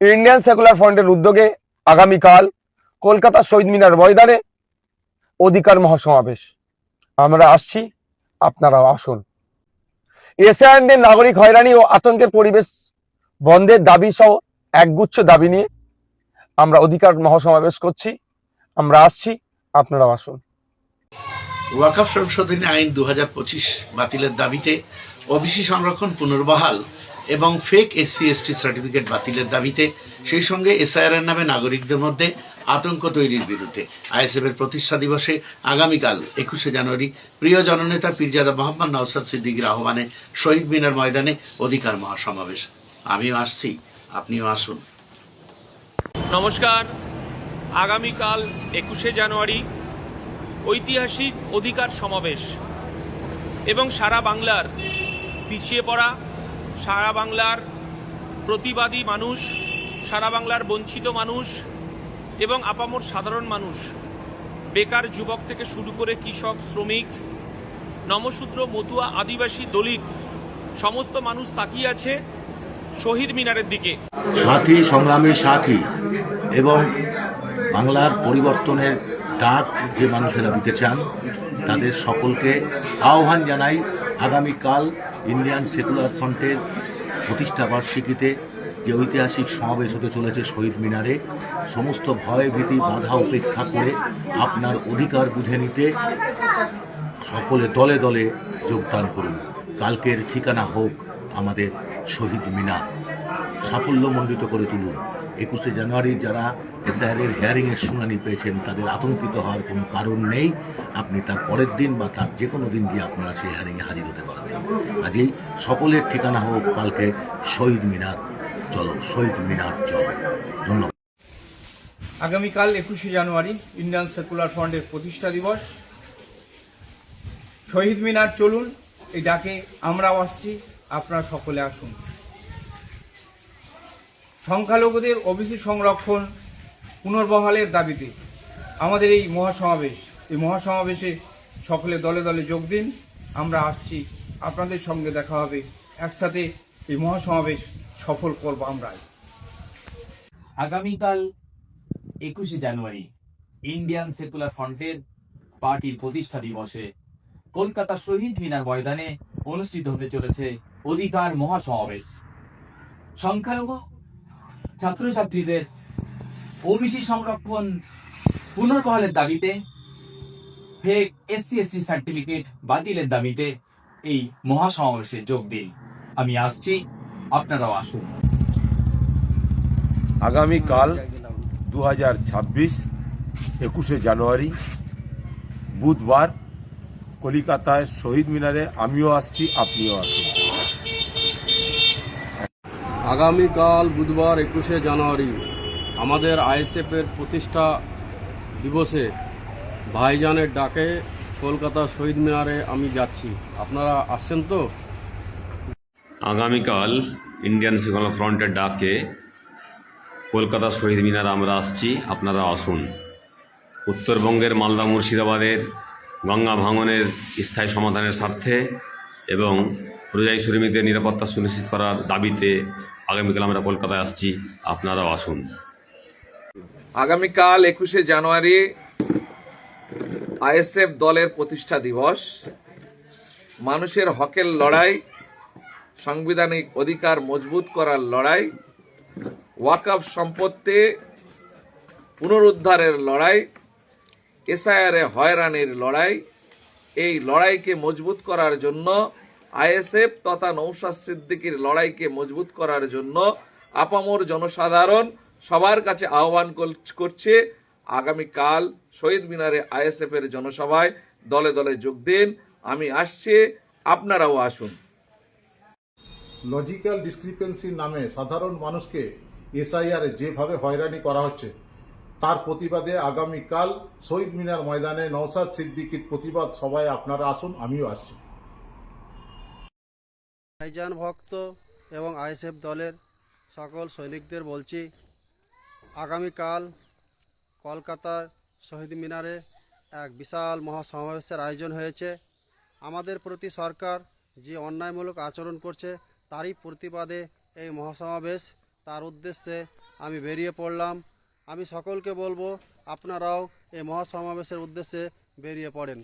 Indian secular ফ্রন্টের উদ্যোগে আগামীকাল কলকাতা শহীদ মিনার ময়দানে অধিকার মহাসমাবেশ। আমরা আসছি, আপনারাও আসুন। এসআইএনদের নাগরিক হয়রানি ও আতঙ্কের পরিবেশ বন্ধের দাবি সহ একগুচ্ছ দাবি নিয়ে আমরা অধিকার মহাসমাবেশ করছি। আমরা আসছি, আপনারাও আসুন। ওয়াকফ সংশোধনী আইন দু বাতিলের দাবিতে ওবিসি সংরক্ষণ পুনর্বহাল এবং ফেক এসসি এসটি সার্টিফিকেট বাতিলের দাবিতে, সেই সঙ্গে এসআইআর এর নামে নাগরিকদের মধ্যে আতঙ্ক তৈরির বিরুদ্ধে। আইএসএফ এর প্রতিষ্ঠা দিবসে আগামীকাল একুশে জানুয়ারি প্রিয় জননেতা পীরজাদা মোহাম্মদ নওসাদ সিদ্দিকীর আহ্বানে শহীদ মিনার ময়দানে অধিকার মহাসমাবেশ। আমিও আসছি, আপনিও আসুন। নমস্কার। আগামীকাল একুশে জানুয়ারি ঐতিহাসিক অধিকার সমাবেশ এবং সারা বাংলার পিছিয়ে পড়া সারা বাংলার প্রতিবাদী মানুষ, সারা বাংলার বঞ্চিত মানুষ এবং আপামর সাধারণ মানুষ, বেকার যুবক থেকে শুরু করে কৃষক, শ্রমিক, নমসূত্র, মতুয়া, আদিবাসী, দলিত, সমস্ত মানুষ তাকিয়ে আছে শহীদ মিনারের দিকে। সাথী সংগ্রামের সাথী এবং বাংলার পরিবর্তনের ডাক যে মানুষেরা দিতে চান, তাদের সকলকে আহ্বান জানাই আগামীকাল ইন্ডিয়ান সেকুলার ফ্রন্টের প্রতিষ্ঠা বার্ষিকীতে যে ঐতিহাসিক সমাবেশ হতে চলেছে শহীদ মিনারে, সমস্ত ভয় ভীতি বাধা উপেক্ষা করে আপনার অধিকার বুঝে নিতে সকলে দলে দলে যোগদান করুন। কালকের ঠিকানা হোক আমাদের শহীদ মিনার। সাফল্যমণ্ডিত করে তুলুন। একুশে জানুয়ারি যারা এসআইআরের হিয়ারিংয়ের শুনানি পেয়েছেন, তাদের আতঙ্কিত হওয়ার কোনো কারণ নেই। আপনি তার পরের দিন বা তার যে কোনো দিন গিয়ে আপনারা সেই হিয়ারিংয়ে হাজির হতে পারবেন। কাজেই সকলের ঠিকানা হোক, কালকে শহীদ মিনার চলো, শহীদ মিনার চলো। ধন্যবাদ। আগামীকাল একুশে জানুয়ারি ইন্ডিয়ান সেকুলার ফ্রন্টের প্রতিষ্ঠা দিবস। শহীদ মিনার চলুন, এই ডাকে আমরাও আসছি, আপনারা সকলে আসুন। সংখ্যালঘুদের ওবিসি সংরক্ষণ পুনর্বহালের দাবিতে আমাদের এই মহাসমাবেশ। এই মহাসমাবেশে সকলে দলে দলে যোগ দিন। আমরা আসছি। আপনাদের সঙ্গে দেখা হবে। একসাথে এই মহাসমাবেশ সফল করব আমরা আগামীকাল একুশে জানুয়ারি ইন্ডিয়ান সেকুলার ফ্রন্টের পার্টির প্রতিষ্ঠা দিবসে কলকাতা শহীদ মিনার ময়দানে অনুষ্ঠিত হতে চলেছে অধিকার মহাসমাবেশ। সংখ্যালঘু ছাত্রছাত্রীদের ওবিসি সংরক্ষণ পুনর্বহালের দাবিতে ফেক এসসি এসটি সার্টিফিকেট বাতিলের দাবিতে এই মহাসমাবেশে যোগ দিন। আমি আসছি, আপনারাও আসুন। আগামীকাল দু হাজার ছাব্বিশ, একুশে জানুয়ারি, বুধবার কলিকাতায় শহীদ মিনারে আমিও আসছি, আপনিও আসুন। আগামীকাল বুধবার একুশে জানুয়ারি আমাদের আইএসএফের প্রতিষ্ঠা দিবসে ভাইজানের ডাকে কলকাতা শহীদ মিনারে আমি যাচ্ছি। আপনারা আসছেন তো? আগামীকাল ইন্ডিয়ান সেকুলার ফ্রন্টের ডাকে কলকাতা শহীদ মিনার আমরা আসছি, আপনারা আসুন। উত্তরবঙ্গের মালদা মুর্শিদাবাদের গঙ্গা ভাঙনের স্থায়ী সমাধানের স্বার্থে এবং পরিযায়ী শ্রমিকদের নিরাপত্তা সুনিশ্চিত করার দাবিতে আগামীকাল আমরা কলকাতায় আসছি। আপনারাও আসুন। আগামীকাল একুশে জানুয়ারি আইএসএফ দলের প্রতিষ্ঠা দিবস। মানুষের হকের লড়াই, সাংবিধানিক অধিকার মজবুত করার লড়াই ওয়াকফ সম্পত্তি পুনরুদ্ধারের লড়াই, এসআইআরে হয়রানির লড়াই, এই লড়াইকে মজবুত করার জন্য আইএসএফ তথা নৌশাদ সিদ্দিকীর লড়াইকে মজবুত করার জন্য আপামর জনসাধারণ সবার কাছে আহ্বান কর- করছে। আগামীকাল শহীদ মিনারে আইএসএফ এর জনসভায় দলে দলে যোগ দিন। আমি আসছি, আপনারাও আসুন। লজিক্যাল ডিসক্রিপেন্সির নামে সাধারণ মানুষকে এসআইআর যেভাবে হয়রানি করা হচ্ছে, তার প্রতিবাদে আগামীকাল শহীদ মিনার ময়দানে নওসাদ সিদ্দিকির প্রতিবাদ সভায় আপনারা আসুন, আমিও আসছি। ভাইজান ভক্ত এবং আইএসএফ দলের সকল সৈনিকদের বলছি, আগামীকাল কলকাতার শহীদ মিনারে এক বিশাল মহাসমাবেশের আয়োজন হয়েছে। আমাদের প্রতি সরকার যে অন্যায়মূলক আচরণ করছে, তারই প্রতিবাদে এই মহাসমাবেশ। তার উদ্দেশ্যে আমি বেরিয়ে পড়লাম। আমি সকলকে বলব, আপনারাও এই মহাসমাবেশের উদ্দেশ্যে বেরিয়ে পড়েন।